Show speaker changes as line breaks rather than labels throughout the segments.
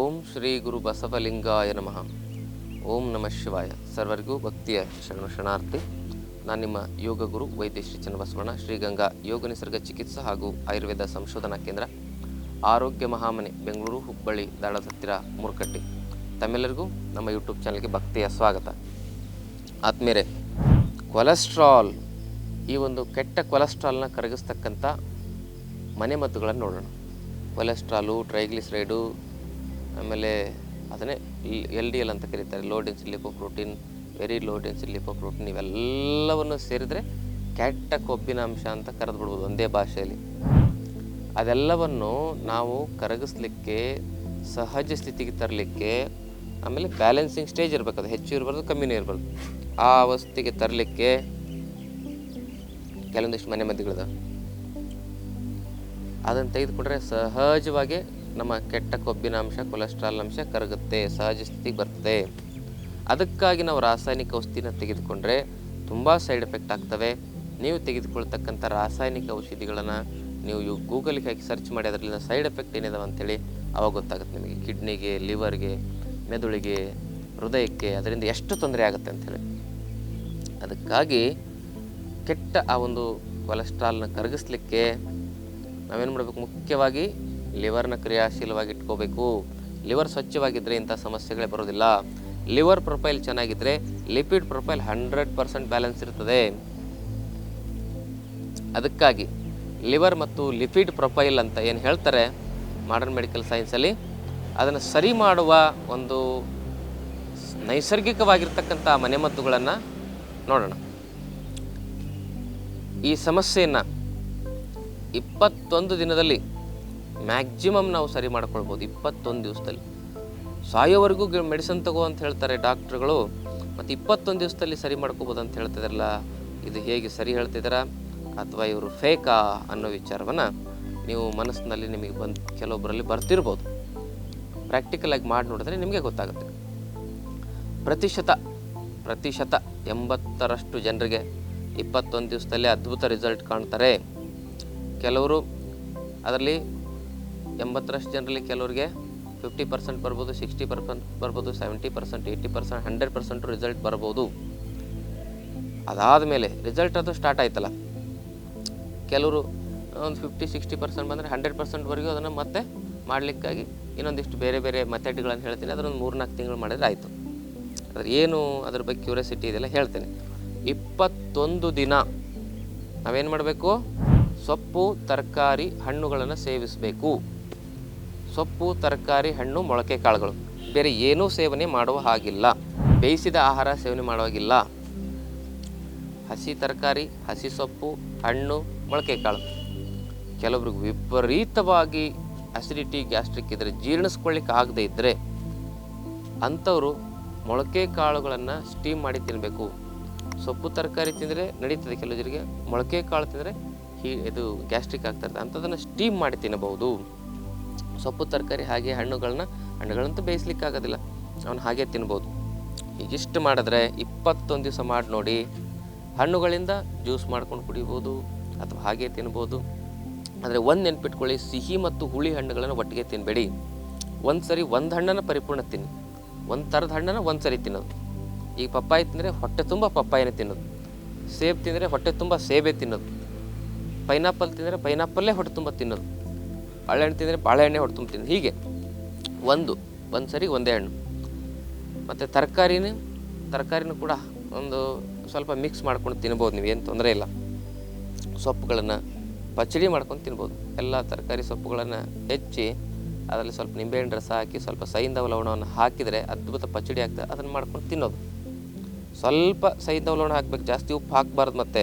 ಓಂ ಶ್ರೀ ಗುರು ಬಸವಲಿಂಗಾಯ ನಮಃ. ಓಂ ನಮಃ ಶಿವಾಯ. ಸರ್ವರಿಗೂ ಭಕ್ತಿಯ ಶರಣ ಶರಣಾರ್ಥಿ. ನಾನು ನಿಮ್ಮ ಯೋಗ ಗುರು ವೈದ್ಯ ಶ್ರೀ ಚನ್ನಬಸವಣ್ಣ ಶ್ರೀಗಂಗಾ ಯೋಗ ನಿಸರ್ಗ ಚಿಕಿತ್ಸಾ ಹಾಗೂ ಆಯುರ್ವೇದ ಸಂಶೋಧನಾ ಕೇಂದ್ರ, ಆರೋಗ್ಯ ಮಹಾಮನೆ, ಬೆಂಗಳೂರು, ಹುಬ್ಬಳ್ಳಿ ದಾಳದ ಹತ್ತಿರ ಮೂರ್ಕಟ್ಟಿ. ತಮ್ಮೆಲ್ಲರಿಗೂ ನಮ್ಮ ಯೂಟ್ಯೂಬ್ ಚಾನಲ್ಗೆ ಭಕ್ತಿಯ ಸ್ವಾಗತ. ಆದ್ಮೇಲೆ ಕೊಲೆಸ್ಟ್ರಾಲ್, ಈ ಒಂದು ಕೆಟ್ಟ ಕೊಲೆಸ್ಟ್ರಾಲ್ನ ಕರಗಿಸ್ತಕ್ಕಂಥ ಮನೆಮದ್ದುಗಳನ್ನು ನೋಡೋಣ. ಕೊಲೆಸ್ಟ್ರಾಲು, ಟ್ರೈಗ್ಲಿಸರೈಡು ಆಮೇಲೆ ಅದನ್ನೇ ಎಲ್ ಡಿ ಎಲ್ ಅಂತ ಕರೀತಾರೆ. Low density lipoprotein very low density lipoprotein ಇವೆಲ್ಲವನ್ನು ಸೇರಿದರೆ ಕೆಟ್ಟ ಕೊಬ್ಬಿನ ಅಂಶ ಅಂತ ಕರೆದ್ಬಿಡ್ಬೋದು ಒಂದೇ ಭಾಷೆಯಲ್ಲಿ. ಅದೆಲ್ಲವನ್ನು ನಾವು ಕರಗಿಸ್ಲಿಕ್ಕೆ, ಸಹಜ ಸ್ಥಿತಿಗೆ ತರಲಿಕ್ಕೆ, ಆಮೇಲೆ ಬ್ಯಾಲೆನ್ಸಿಂಗ್ ಸ್ಟೇಜ್ ಇರಬೇಕು. ಅದು ಹೆಚ್ಚು ಇರಬಾರ್ದು, ಕಮ್ಮಿನೇ ಇರಬಾರ್ದು. ಆ ಅವಸ್ಥೆಗೆ ತರಲಿಕ್ಕೆ ಕೆಲವೊಂದಿಷ್ಟು ಮನೆ ಮದ್ದುಗಳಿದಾವೆ ಅದನ್ನು ತೆಗೆದುಕೊಂಡ್ರೆ ಸಹಜವಾಗಿ ನಮ್ಮ ಕೆಟ್ಟ ಕೊಬ್ಬಿನ ಅಂಶ ಕೊಲೆಸ್ಟ್ರಾಲ್ ಅಂಶ ಕರಗುತ್ತೆ, ಸಹಜ ಸ್ಥಿತಿಗೆ ಬರ್ತದೆ ಅದಕ್ಕಾಗಿ ನಾವು ರಾಸಾಯನಿಕ ಔಷಧಿನ ತೆಗೆದುಕೊಂಡ್ರೆ ತುಂಬ ಸೈಡ್ ಎಫೆಕ್ಟ್ ಆಗ್ತವೆ. ನೀವು ತೆಗೆದುಕೊಳ್ತಕ್ಕಂಥ ರಾಸಾಯನಿಕ ಔಷಧಿಗಳನ್ನು ನೀವು ಗೂಗಲ್ಗೆ ಹಾಕಿ ಸರ್ಚ್ ಮಾಡಿ, ಅದರಲ್ಲಿನ ಸೈಡ್ ಎಫೆಕ್ಟ್ ಏನಿದಾವೆ ಅಂತೇಳಿ ಅವಾಗ ಗೊತ್ತಾಗುತ್ತೆ ನಿಮಗೆ. ಕಿಡ್ನಿಗೆ, ಲಿವರ್ಗೆ, ಮೆದುಳಿಗೆ, ಹೃದಯಕ್ಕೆ ಅದರಿಂದ ಎಷ್ಟು ತೊಂದರೆ ಆಗುತ್ತೆ ಅಂಥೇಳಿ ಅದಕ್ಕಾಗಿ ಕೆಟ್ಟ ಆ ಒಂದು ಕೊಲೆಸ್ಟ್ರಾಲ್ನ ಕರಗಿಸ್ಲಿಕ್ಕೆ ನಾವೇನು ಮಾಡಬೇಕು? ಮುಖ್ಯವಾಗಿ ಲಿವರ್ನ ಕ್ರಿಯಾಶೀಲವಾಗಿ ಇಟ್ಕೋಬೇಕು ಲಿವರ್ ಸ್ವಚ್ಛವಾಗಿದ್ದರೆ ಇಂಥ ಸಮಸ್ಯೆಗಳೇ ಬರೋದಿಲ್ಲ. ಲಿವರ್ ಪ್ರೊಫೈಲ್ ಚೆನ್ನಾಗಿದ್ದರೆ lipid profile hundred percent balance ಇರ್ತದೆ. ಅದಕ್ಕಾಗಿ ಲಿವರ್ ಮತ್ತು ಲಿಪಿಡ್ ಪ್ರೊಫೈಲ್ ಅಂತ ಏನು ಹೇಳ್ತಾರೆ ಮಾಡರ್ನ್ ಮೆಡಿಕಲ್ ಸೈನ್ಸಲ್ಲಿ ಅದನ್ನು ಸರಿ ಮಾಡುವ ಒಂದು ನೈಸರ್ಗಿಕವಾಗಿರ್ತಕ್ಕಂಥ ಮನೆಮದ್ದುಗಳನ್ನು ನೋಡೋಣ. ಈ ಸಮಸ್ಯೆಯನ್ನು ಇಪ್ಪತ್ತೊಂದು ದಿನದಲ್ಲಿ ಮ್ಯಾಕ್ಸಿಮಮ್ ನಾವು ಸರಿ ಮಾಡ್ಕೊಳ್ಬೋದು ಇಪ್ಪತ್ತೊಂದು ದಿವಸದಲ್ಲಿ. ಸಾಯೋವರೆಗೂ ಮೆಡಿಸನ್ ತಗೋ ಅಂತ ಹೇಳ್ತಾರೆ ಡಾಕ್ಟ್ರುಗಳು. ಮತ್ತು ಇಪ್ಪತ್ತೊಂದು ದಿವಸದಲ್ಲಿ ಸರಿ ಮಾಡ್ಕೋಬೋದು ಅಂತ ಹೇಳ್ತಿದ್ರಲ್ಲ, ಇದು ಹೇಗೆ ಸರಿ ಹೇಳ್ತಿದ್ದೀರಾ? ಅಥವಾ ಇವರು ಫೇಕಾ ಅನ್ನೋ ವಿಚಾರವನ್ನು ನೀವು ಮನಸ್ಸಿನಲ್ಲಿ ನಿಮಗೆ ಬಂದು ಕೆಲವೊಬ್ಬರಲ್ಲಿ ಬರ್ತಿರ್ಬೋದು. ಪ್ರಾಕ್ಟಿಕಲಾಗಿ ಮಾಡಿ ನೋಡಿದ್ರೆ ನಿಮಗೆ ಗೊತ್ತಾಗುತ್ತೆ. ಪ್ರತಿಶತ ಪ್ರತಿಶತ ಎಂಬತ್ತರಷ್ಟು ಜನರಿಗೆ ಇಪ್ಪತ್ತೊಂದು ದಿವಸದಲ್ಲಿ ಅದ್ಭುತ ರಿಸಲ್ಟ್ ಕಾಣ್ತಾರೆ. ಕೆಲವರು ಅದರಲ್ಲಿ ಎಂಬತ್ತರಷ್ಟು ಜನರಲ್ಲಿ ಕೆಲವರಿಗೆ ಫಿಫ್ಟಿ ಪರ್ಸೆಂಟ್ ಬರ್ಬೋದು ಸಿಕ್ಸ್ಟಿ ಪರ್ಸೆಂಟ್ ಬರ್ಬೋದು seventy percent eighty percent hundred percent result ಬರ್ಬೋದು. ಅದಾದ ಮೇಲೆ ರಿಸಲ್ಟ್ ಅದು ಸ್ಟಾರ್ಟ್ ಆಯ್ತಲ್ಲ. ಕೆಲವರು ಒಂದು ಫಿಫ್ಟಿ ಸಿಕ್ಸ್ಟಿ ಪರ್ಸೆಂಟ್ ಬಂದರೆ ಹಂಡ್ರೆಡ್ ಪರ್ಸೆಂಟ್ವರೆಗೂ ಅದನ್ನು ಮತ್ತೆ ಮಾಡಲಿಕ್ಕಾಗಿ ಇನ್ನೊಂದಿಷ್ಟು ಬೇರೆ ಬೇರೆ ಮೆಥಡ್ಗಳನ್ನು ಹೇಳ್ತೀನಿ. ಅದರೊಂದು ಮೂರು ನಾಲ್ಕು ತಿಂಗಳು ಮಾಡಿದ್ರೆ ಆಯಿತು. ಅದ್ರ ಏನು ಅದ್ರ ಬಗ್ಗೆ ಕ್ಯೂರಿಯಾಸಿಟಿ ಇದೆಲ್ಲ ಹೇಳ್ತೇನೆ. ಇಪ್ಪತ್ತೊಂದು ದಿನ ನಾವೇನು ಮಾಡಬೇಕು? ಸೊಪ್ಪು, ತರಕಾರಿ, ಹಣ್ಣುಗಳನ್ನು ಸೇವಿಸಬೇಕು. ಸೊಪ್ಪು, ತರಕಾರಿ, ಹಣ್ಣು, ಮೊಳಕೆ ಕಾಳುಗಳು. ಬೇರೆ ಏನೂ ಸೇವನೆ ಮಾಡುವ ಹಾಗಿಲ್ಲ. ಬೇಯಿಸಿದ ಆಹಾರ ಸೇವನೆ ಮಾಡುವಾಗಿಲ್ಲ. ಹಸಿ ತರಕಾರಿ, ಹಸಿ ಸೊಪ್ಪು, ಹಣ್ಣು, ಮೊಳಕೆ ಕಾಳು. ಕೆಲವರಿಗೆ ವಿಪರೀತವಾಗಿ ಅಸಿಡಿಟಿ ಗ್ಯಾಸ್ಟ್ರಿಕ್ ಇದ್ದರೆ ಜೀರ್ಣಿಸ್ಕೊಳ್ಳಿಕ್ಕೆ ಆಗದೇ ಇದ್ದರೆ ಅಂಥವರು ಮೊಳಕೆ ಕಾಳುಗಳನ್ನು ಸ್ಟೀಮ್ ಮಾಡಿ ತಿನ್ನಬೇಕು ಸೊಪ್ಪು, ತರಕಾರಿ ತಿಂದರೆ ನಡೀತದೆ ಕೆಲವರಿಗೆ. ಮೊಳಕೆ ಕಾಳು ತಿಂದರೆ ಹೀ, ಇದು ಗ್ಯಾಸ್ಟ್ರಿಕ್ ಆಗ್ತದೆ ಅಂಥದ್ದನ್ನು ಸ್ಟೀಮ್ ಮಾಡಿ ತಿನ್ನಬಹುದು. ಸೊಪ್ಪು, ತರಕಾರಿ ಹಾಗೆ ಹಣ್ಣುಗಳನ್ನ ಹಣ್ಣುಗಳಂತೂ ಬೇಯಿಸ್ಲಿಕ್ಕೆ ಆಗೋದಿಲ್ಲ ಅವನು ಹಾಗೆ ತಿನ್ಬೋದು. ಹೀಗಿಷ್ಟು ಮಾಡಿದ್ರೆ ಇಪ್ಪತ್ತೊಂದು ದಿವಸ ಮಾಡಿ ನೋಡಿ ಹಣ್ಣುಗಳಿಂದ ಜ್ಯೂಸ್ ಮಾಡ್ಕೊಂಡು ಕುಡಿಬೋದು ಅಥವಾ ಹಾಗೆ ತಿನ್ಬೋದು. ಆದರೆ ಒಂದು ನೆನ್ಪಿಟ್ಕೊಳ್ಳಿ, ಸಿಹಿ ಮತ್ತು ಹುಳಿ ಹಣ್ಣುಗಳನ್ನು ಒಟ್ಟಿಗೆ ತಿನ್ನಬೇಡಿ ಒಂದು ಸರಿ ಒಂದು ಹಣ್ಣನ್ನು ಪರಿಪೂರ್ಣ ತಿನ್ನಿ. ಒಂದು ಥರದ ಹಣ್ಣನ್ನು ಒಂದು ಸರಿ ತಿನ್ನೋದು. ಈಗ ಪಪ್ಪಾಯಿ ತಿಂದರೆ ಹೊಟ್ಟೆ ತುಂಬ ಪಪ್ಪಾಯಿನೇ ತಿನ್ನೋದು. ಸೇಬು ತಿಂದರೆ ಹೊಟ್ಟೆ ತುಂಬ ಸೇಬೆ ತಿನ್ನೋದು. ಪೈನಾಪಲ್ ತಿಂದರೆ ಪೈನಾಪಲ್ಲೇ ಹೊಟ್ಟೆ ತುಂಬ ತಿನ್ನೋದು. ಬಾಳೆಹಣ್ಣು ತಿಂದರೆ ಬಾಳೆಹಣ್ಣೆ ಹೊಟ್ಟು ತುಂಬ ತಿನ್ನೋದು ಹೀಗೆ. ಒಂದು ಒಂದು ಸರಿ ಒಂದೇ ಹಣ್ಣು. ಮತ್ತು ತರಕಾರಿನೂ ತರಕಾರಿನೂ ಕೂಡ ಒಂದು ಸ್ವಲ್ಪ ಮಿಕ್ಸ್ ಮಾಡ್ಕೊಂಡು ತಿನ್ಬೋದು ನೀವು, ಏನು ತೊಂದರೆ ಇಲ್ಲ. ಸೊಪ್ಪುಗಳನ್ನು ಪಚಡಿ ಮಾಡ್ಕೊಂಡು ತಿನ್ಬೋದು. ಎಲ್ಲ ತರಕಾರಿ ಸೊಪ್ಪುಗಳನ್ನು ಹೆಚ್ಚಿ ಅದರಲ್ಲಿ ಸ್ವಲ್ಪ ನಿಂಬೆಹಣ್ಣು ರಸ ಹಾಕಿ, ಸ್ವಲ್ಪ ಸೈಂಧವ ಲವಣವನ್ನು ಹಾಕಿದರೆ ಅದ್ಭುತ ಪಚಡಿ ಆಗ್ತದೆ. ಅದನ್ನು ಮಾಡ್ಕೊಂಡು ತಿನ್ನೋದು. ಸ್ವಲ್ಪ ಸೈಂಧವ ಲವಣ ಹಾಕ್ಬೇಕು, ಜಾಸ್ತಿ ಉಪ್ಪು ಹಾಕಬಾರ್ದು ಮತ್ತೆ.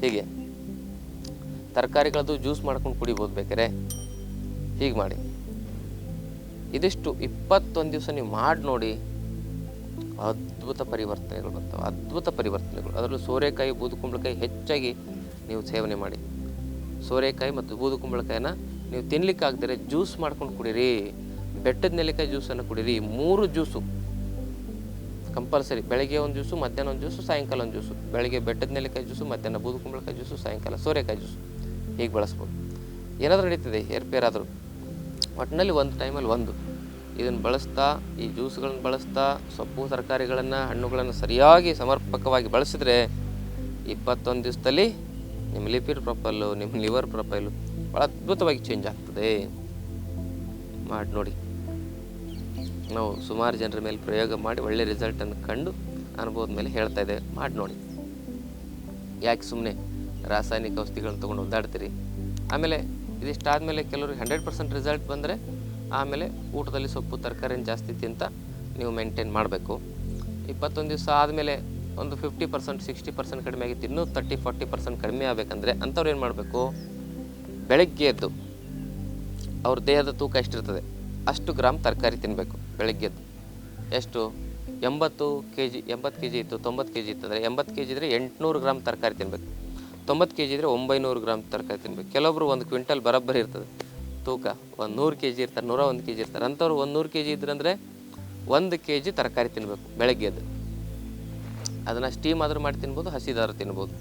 ಹೀಗೆ. ತರಕಾರಿಗಳದ್ದು ಜ್ಯೂಸ್ ಮಾಡ್ಕೊಂಡು ಕುಡಿಬೋದು ಬೇಕಾರೆ ಹೀಗೆ ಮಾಡಿ. ಇದಿಷ್ಟು ಇಪ್ಪತ್ತೊಂದು ದಿವಸ ನೀವು ಮಾಡಿ ನೋಡಿ ಅದ್ಭುತ ಪರಿವರ್ತನೆಗಳು ಬರ್ತವೆ ಅದ್ಭುತ ಪರಿವರ್ತನೆಗಳು. ಅದರಲ್ಲೂ ಸೋರೆಕಾಯಿ, ಬೂದುಕುಂಬಳಕಾಯಿ ಹೆಚ್ಚಾಗಿ ನೀವು ಸೇವನೆ ಮಾಡಿ. ಸೋರೆಕಾಯಿ ಮತ್ತು ಬೂದುಕುಂಬಳಕಾಯಿನ ನೀವು ತಿನ್ನಲಿಕ್ಕಾಗ್ದರೆ ಜ್ಯೂಸ್ ಮಾಡ್ಕೊಂಡು ಕುಡೀರಿ. ಬೆಟ್ಟದ ನೆಲ್ಲಿಕಾಯಿ ಜ್ಯೂಸನ್ನು ಕುಡೀರಿ. ಮೂರು ಜ್ಯೂಸು. ಕಂಪಲ್ಸರಿ. ಬೆಳಗ್ಗೆ ಒಂದು ಜ್ಯೂಸು, ಮಧ್ಯಾಹ್ನ ಒಂದು ಜ್ಯೂಸು, ಸಾಯಂಕಾಲ ಒಂದು ಜ್ಯೂಸು. ಬೆಳಗ್ಗೆ ಬೆಟ್ಟದ ನೆಲ್ಲಿಕಾಯಿ ಜ್ಯೂಸು, ಮಧ್ಯಾಹ್ನ ಬೂದುಕುಂಬಳಕಾಯಿ ಜ್ಯೂಸು, ಸಾಯಂಕಾಲ ಸೋರೆಕಾಯಿ ಜ್ಯೂಸು. ಹೀಗೆ ಬಳಸ್ಬೋದು? ಏನಾದರೂ ನಡೀತದೆ ಏರ್ಪೇರಾದರೂ ಒಟ್ಟಿನಲ್ಲಿ ಒಂದು ಟೈಮಲ್ಲಿ ಒಂದು. ಇದನ್ನು ಬಳಸ್ತಾ, ಈ ಜ್ಯೂಸ್ಗಳನ್ನು ಬಳಸ್ತಾ, ಸೊಪ್ಪು, ತರಕಾರಿಗಳನ್ನು, ಹಣ್ಣುಗಳನ್ನು ಸರಿಯಾಗಿ ಸಮರ್ಪಕವಾಗಿ ಬಳಸಿದ್ರೆ ಇಪ್ಪತ್ತೊಂದು ದಿವಸದಲ್ಲಿ ನಿಮ್ಮ ಲಿಪಿಡ್ ಪ್ರೊಫೈಲು, ನಿಮ್ಮ ಲಿವರ್ ಪ್ರೊಫೈಲು ಭಾಳ ಅದ್ಭುತವಾಗಿ ಚೇಂಜ್ ಆಗ್ತದೆ. ಮಾಡಿ ನೋಡಿ. ನಾವು ಸುಮಾರು ಜನರ ಮೇಲೆ ಪ್ರಯೋಗ ಮಾಡಿ ಒಳ್ಳೆಯ ರಿಸಲ್ಟನ್ನು ಕಂಡು ಅನುಭವದ ಮೇಲೆ ಹೇಳ್ತಾ ಇದ್ದೇವೆ. ಮಾಡಿ ನೋಡಿ. ಯಾಕೆ ಸುಮ್ಮನೆ ರಾಸಾಯನಿಕ ಔಷಧಿಗಳನ್ನ ತೊಗೊಂಡು ಒಂದಾಡ್ತೀರಿ ಆಮೇಲೆ ಇದಿಷ್ಟಾದಮೇಲೆ ಕೆಲವ್ರಿಗೆ ಹಂಡ್ರೆಡ್ ಪರ್ಸೆಂಟ್ ರಿಸಲ್ಟ್ ಬಂದರೆ ಆಮೇಲೆ ಊಟದಲ್ಲಿ ಸೊಪ್ಪು ತರಕಾರಿನ ಜಾಸ್ತಿ ತಿಂತ ನೀವು ಮೇಂಟೈನ್ ಮಾಡಬೇಕು. ಇಪ್ಪತ್ತೊಂದು ದಿವಸ ಆದಮೇಲೆ ಒಂದು ಫಿಫ್ಟಿ ಪರ್ಸೆಂಟ್, ಸಿಕ್ಸ್ಟಿ ಪರ್ಸೆಂಟ್ ಕಡಿಮೆ ಆಗಿತ್ತು. ಇನ್ನೂ ತರ್ಟಿ, ಫಾರ್ಟಿ ಪರ್ಸೆಂಟ್ ಕಡಿಮೆ ಆಗಬೇಕಂದ್ರೆ ಅಂಥವ್ರು ಏನು ಮಾಡಬೇಕು? ಬೆಳಗ್ಗೆ ಎದ್ದು ಅವ್ರ ದೇಹದ ತೂಕ ಎಷ್ಟಿರ್ತದೆ? ಅಷ್ಟು ಗ್ರಾಮ್ ತರಕಾರಿ ತಿನ್ನಬೇಕು ಬೆಳಗ್ಗೆ ಎದ್ದು. ಎಷ್ಟು? ಎಂಬತ್ತು ಕೆ ಜಿ ಎಂಬತ್ತು ಕೆ ಜಿ ಇತ್ತು, ತೊಂಬತ್ತು ಕೆ ಜಿ ಇತ್ತು ಅಂದರೆ ಎಂಬತ್ತು ಕೆ ಜಿ ಇದ್ದರೆ ಎಂಟುನೂರು ಗ್ರಾಮ್ ತರಕಾರಿ ತಿನ್ನಬೇಕು ತೊಂಬತ್ತು ಕೆ ಜಿ ಇದ್ದರೆ ಒಂಬೈನೂರು ಗ್ರಾಮ್ ತರಕಾರಿ ತಿನ್ಬೇಕು. ಕೆಲವೊಬ್ರು ಒಂದು ಕ್ವಿಂಟಲ್ ಬರೋಬ್ಬರಿ ಇರ್ತದೆ. ತೂಕ ಒಂದು ನೂರು ಕೆ ಜಿ ಇರ್ತಾರೆ, ನೂರ ಒಂದು ಕೆ ಜಿ ಇರ್ತಾರೆ. ಅಂಥವ್ರು ಒಂದು ನೂರು ಕೆ ಜಿ ಇದ್ರಂದರೆ ಒಂದು ಕೆ ಜಿ ತರಕಾರಿ ತಿನ್ನಬೇಕು ಬೆಳಗ್ಗೆ ಅದು ಅದನ್ನು ಸ್ಟೀಮ್ ಆದರೂ ಮಾಡಿ ತಿನ್ಬೋದು, ಹಸಿದಾದ್ರೂ ತಿನ್ಬೋದು.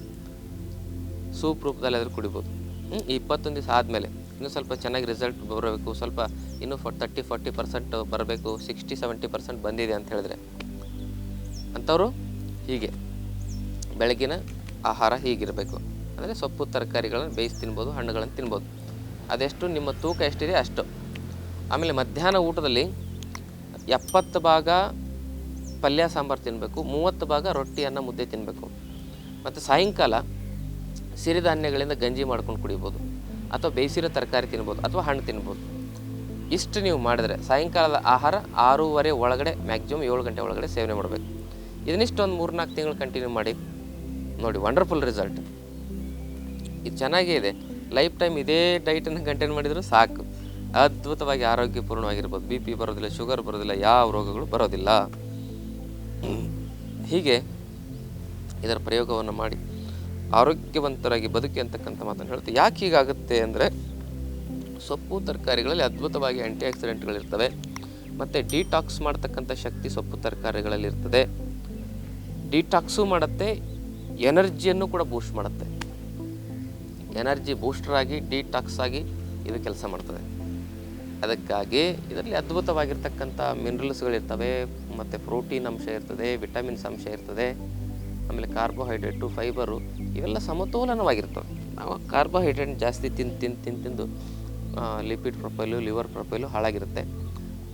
ಸೂಪ್ ರೂಪದಲ್ಲಿ ಆದರೂ ಕುಡಿಬೋದು. ಇಪ್ಪತ್ತೊಂದು ದಿವಸ ಆದಮೇಲೆ ಇನ್ನೂ ಸ್ವಲ್ಪ ಚೆನ್ನಾಗಿ ರಿಸಲ್ಟ್ ಬರಬೇಕು, ಸ್ವಲ್ಪ ಇನ್ನೂ ಫೋ ತರ್ಟಿ ಫೋರ್ಟಿ ಪರ್ಸೆಂಟ್ ಬರಬೇಕು ಸಿಕ್ಸ್ಟಿ ಸೆವೆಂಟಿ ಪರ್ಸೆಂಟ್ ಬಂದಿದೆ ಅಂತ ಹೇಳಿದ್ರೆ. ಅಂಥವ್ರು ಹೀಗೆ. ಬೆಳಗಿನ ಆಹಾರ ಹೀಗಿರಬೇಕು. ಅಂದರೆ ಸೊಪ್ಪು, ತರಕಾರಿಗಳನ್ನು ಬೇಯಿಸಿ ತಿನ್ಬೋದು, ಹಣ್ಣುಗಳನ್ನು ತಿನ್ಬೋದು. ಅದೆಷ್ಟು ನಿಮ್ಮ ತೂಕ ಎಷ್ಟಿದೆ ಅಷ್ಟು. ಆಮೇಲೆ ಮಧ್ಯಾಹ್ನ ಊಟದಲ್ಲಿ ಎಪ್ಪತ್ತು ಭಾಗ ಪಲ್ಯ ಸಾಂಬಾರು ತಿನ್ನಬೇಕು ಮೂವತ್ತು ಭಾಗ ರೊಟ್ಟಿ ಅನ್ನ ಮುದ್ದೆ ತಿನ್ನಬೇಕು ಮತ್ತು ಸಾಯಂಕಾಲ ಸಿರಿಧಾನ್ಯಗಳಿಂದ ಗಂಜಿ ಮಾಡ್ಕೊಂಡು ಕುಡಿಬೋದು, ಅಥವಾ ಬೇಯಿಸಿರೋ ತರಕಾರಿ ತಿನ್ಬೋದು, ಅಥವಾ ಹಣ್ಣು ತಿನ್ಬೋದು. ಇಷ್ಟು ನೀವು ಮಾಡಿದ್ರೆ ಸಾಯಂಕಾಲದ ಆಹಾರ ಆರೂವರೆ ಒಳಗಡೆ ಮ್ಯಾಕ್ಸಿಮಮ್ ಏಳು ಗಂಟೆ ಒಳಗಡೆ ಸೇವನೆ ಮಾಡಬೇಕು. ಇದನ್ನಿಷ್ಟು ಒಂದು ಮೂರ್ನಾಲ್ಕು ತಿಂಗಳು ಕಂಟಿನ್ಯೂ ಮಾಡಿ, ನೋಡಿ ವಂಡರ್ಫುಲ್ ರಿಸಲ್ಟ್ ಇದು ಚೆನ್ನಾಗೇ ಇದೆ. ಲೈಫ್ ಟೈಮ್ ಇದೇ ಡೈಟನ್ನು ಕಂಟೈನ್ ಮಾಡಿದರೂ ಸಾಕು. ಅದ್ಭುತವಾಗಿ ಆರೋಗ್ಯಪೂರ್ಣವಾಗಿರ್ಬೋದು. ಬಿ ಪಿ ಬರೋದಿಲ್ಲ ಶುಗರ್ ಬರೋದಿಲ್ಲ, ಯಾವ ರೋಗಗಳು ಬರೋದಿಲ್ಲ. ಹೀಗೆ ಇದರ ಪ್ರಯೋಗವನ್ನು ಮಾಡಿ ಆರೋಗ್ಯವಂತರಾಗಿ ಬದುಕಿ ಅಂತಕ್ಕಂಥ ಮಾತನ್ನು ಹೇಳ್ತೀವಿ ಯಾಕೆ ಹೀಗಾಗುತ್ತೆ ಅಂದರೆ ಸೊಪ್ಪು ತರಕಾರಿಗಳಲ್ಲಿ ಅದ್ಭುತವಾಗಿ ಆ್ಯಂಟಿ ಆಕ್ಸಿಡೆಂಟ್ಗಳಿರ್ತವೆ ಮತ್ತು ಡಿಟಾಕ್ಸ್ ಮಾಡ್ತಕ್ಕಂಥ ಶಕ್ತಿ ಸೊಪ್ಪು ತರಕಾರಿಗಳಲ್ಲಿರ್ತದೆ ಡಿಟಾಕ್ಸು ಮಾಡುತ್ತೆ ಎನರ್ಜಿಯನ್ನು ಕೂಡ ಬೂಸ್ಟ್ ಮಾಡುತ್ತೆ. ಎನರ್ಜಿ ಬೂಸ್ಟರ್ ಆಗಿ, ಡಿಟಾಕ್ಸ್ ಆಗಿ ಇದು ಕೆಲಸ ಮಾಡ್ತದೆ. ಅದಕ್ಕಾಗಿ ಇದರಲ್ಲಿ ಅದ್ಭುತವಾಗಿರ್ತಕ್ಕಂಥ ಮಿನರಲ್ಸ್ಗಳಿರ್ತವೆ, ಮತ್ತು ಪ್ರೋಟೀನ್ ಅಂಶ ಇರ್ತದೆ, ವಿಟಮಿನ್ಸ್ ಅಂಶ ಇರ್ತದೆ, ಆಮೇಲೆ ಕಾರ್ಬೋಹೈಡ್ರೇಟು, ಫೈಬರು ಇವೆಲ್ಲ ಸಮತೋಲನವಾಗಿರ್ತವೆ. ನಾವು ಕಾರ್ಬೋಹೈಡ್ರೇಟ್ ಜಾಸ್ತಿ ತಿಂದು ತಿಂದು ತಿಂದು ತಿಂದು ಲಿಪಿಡ್ ಪ್ರೊಫೈಲು, ಲಿವರ್ ಪ್ರೊಫೈಲು ಹಾಳಾಗಿರುತ್ತೆ.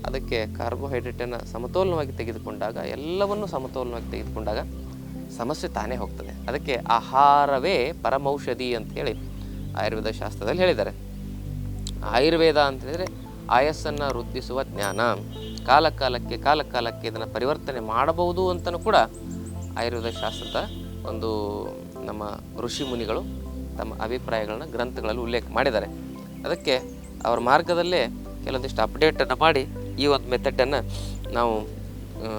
ಅದಕ್ಕೆ ಕಾರ್ಬೋಹೈಡ್ರೇಟನ್ನು ಸಮತೋಲನವಾಗಿ ತೆಗೆದುಕೊಂಡಾಗ, ಎಲ್ಲವನ್ನೂ ಸಮತೋಲನವಾಗಿ ತೆಗೆದುಕೊಂಡಾಗ ಸಮಸ್ಯೆ ತಾನೇ ಹೋಗ್ತದೆ. ಅದಕ್ಕೆ ಆಹಾರವೇ ಪರಮೌಷಧಿ ಅಂತೇಳಿ ಆಯುರ್ವೇದ ಶಾಸ್ತ್ರದಲ್ಲಿ ಹೇಳಿದ್ದಾರೆ. ಆಯುರ್ವೇದ ಅಂತ ಹೇಳಿದರೆ ಆಯಸ್ಸನ್ನು ವೃದ್ಧಿಸುವ ಜ್ಞಾನ. ಕಾಲಕಾಲಕ್ಕೆ ಕಾಲಕಾಲಕ್ಕೆ ಕಾಲ ಕಾಲಕ್ಕೆ ಇದನ್ನು ಪರಿವರ್ತನೆ ಮಾಡಬಹುದು ಅಂತಲೂ ಕೂಡ ಆಯುರ್ವೇದ ಶಾಸ್ತ್ರದ ಒಂದು ನಮ್ಮ ಋಷಿ ಮುನಿಗಳು ತಮ್ಮ ಅಭಿಪ್ರಾಯಗಳನ್ನು ಗ್ರಂಥಗಳಲ್ಲಿ ಉಲ್ಲೇಖ ಮಾಡಿದ್ದಾರೆ. ಅದಕ್ಕೆ ಅವರ ಮಾರ್ಗದಲ್ಲೇ ಕೆಲವೊಂದಿಷ್ಟು ಅಪ್ಡೇಟನ್ನು ಮಾಡಿ ಈ ಒಂದು ಮೆಥಡನ್ನು ನಾವು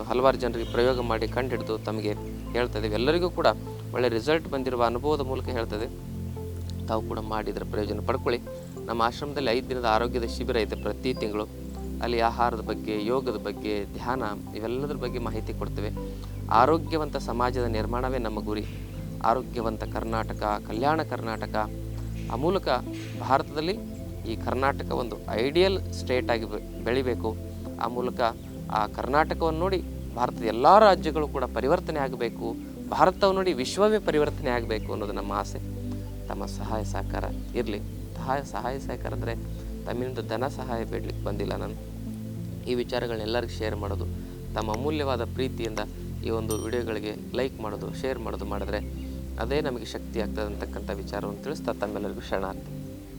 ಹಲವಾರು ಜನರಿಗೆ ಪ್ರಯೋಗ ಮಾಡಿ ಕಂಡುಹಿಡಿದು ತಮಗೆ ಹೇಳ್ತಾ ಇದ್ದೀವಿ. ಎಲ್ಲರಿಗೂ ಕೂಡ ಒಳ್ಳೆಯ ರಿಸಲ್ಟ್ ಬಂದಿರುವ ಅನುಭವದ ಮೂಲಕ ಹೇಳ್ತದೆ ತಾವು ಕೂಡ ಮಾಡಿದರೆ ಪ್ರಯೋಜನ ಪಡ್ಕೊಳ್ಳಿ. ನಮ್ಮ ಆಶ್ರಮದಲ್ಲಿ ಐದು ದಿನದ ಆರೋಗ್ಯದ ಶಿಬಿರ ಇದೆ ಪ್ರತಿ ತಿಂಗಳು. ಅಲ್ಲಿ ಆಹಾರದ ಬಗ್ಗೆ, ಯೋಗದ ಬಗ್ಗೆ, ಧ್ಯಾನ ಇವೆಲ್ಲದರ ಬಗ್ಗೆ ಮಾಹಿತಿ ಕೊಡ್ತೇವೆ. ಆರೋಗ್ಯವಂತ ಸಮಾಜದ ನಿರ್ಮಾಣವೇ ನಮ್ಮ ಗುರಿ. ಆರೋಗ್ಯವಂತ ಕರ್ನಾಟಕ, ಕಲ್ಯಾಣ ಕರ್ನಾಟಕ. ಆ ಮೂಲಕ ಭಾರತದಲ್ಲಿ ಈ ಕರ್ನಾಟಕ ಒಂದು ಐಡಿಯಲ್ ಸ್ಟೇಟ್ ಆಗಿ ಬೆಳಿಬೇಕು. ಆ ಮೂಲಕ ಆ ಕರ್ನಾಟಕವನ್ನು ನೋಡಿ ಭಾರತದ ಎಲ್ಲ ರಾಜ್ಯಗಳು ಕೂಡ ಪರಿವರ್ತನೆ ಆಗಬೇಕು. ಭಾರತವನ್ನು ನೋಡಿ ವಿಶ್ವವೇ ಪರಿವರ್ತನೆ ಆಗಬೇಕು ಅನ್ನೋದು ನಮ್ಮ ಆಸೆ. ತಮ್ಮ ಸಹಾಯ ಸಹಕಾರ ಇರಲಿ. ಸಹಾಯ ಸಹಾಯ ಸಹಕಾರ ಅಂದರೆ ತಮ್ಮಿಂದ ಧನ ಸಹಾಯ ಬೇಡಲಿಕ್ಕೆ ಬಂದಿಲ್ಲ ನಾನು. ಈ ವಿಚಾರಗಳನ್ನ ಎಲ್ಲರಿಗೂ ಶೇರ್ ಮಾಡೋದು, ತಮ್ಮ ಅಮೂಲ್ಯವಾದ ಪ್ರೀತಿಯಿಂದ ಈ ಒಂದು ವಿಡಿಯೋಗಳಿಗೆ ಲೈಕ್ ಮಾಡೋದು ಶೇರ್ ಮಾಡೋದು ಮಾಡಿದ್ರೆ ಅದೇ ನಮಗೆ ಶಕ್ತಿ ಆಗ್ತದೆ ಅಂತಕ್ಕಂಥ ವಿಚಾರವನ್ನು ತಿಳಿಸ್ತಾ ತಮ್ಮೆಲ್ಲರಿಗೂ ಶರಣಾರ್ಥಿ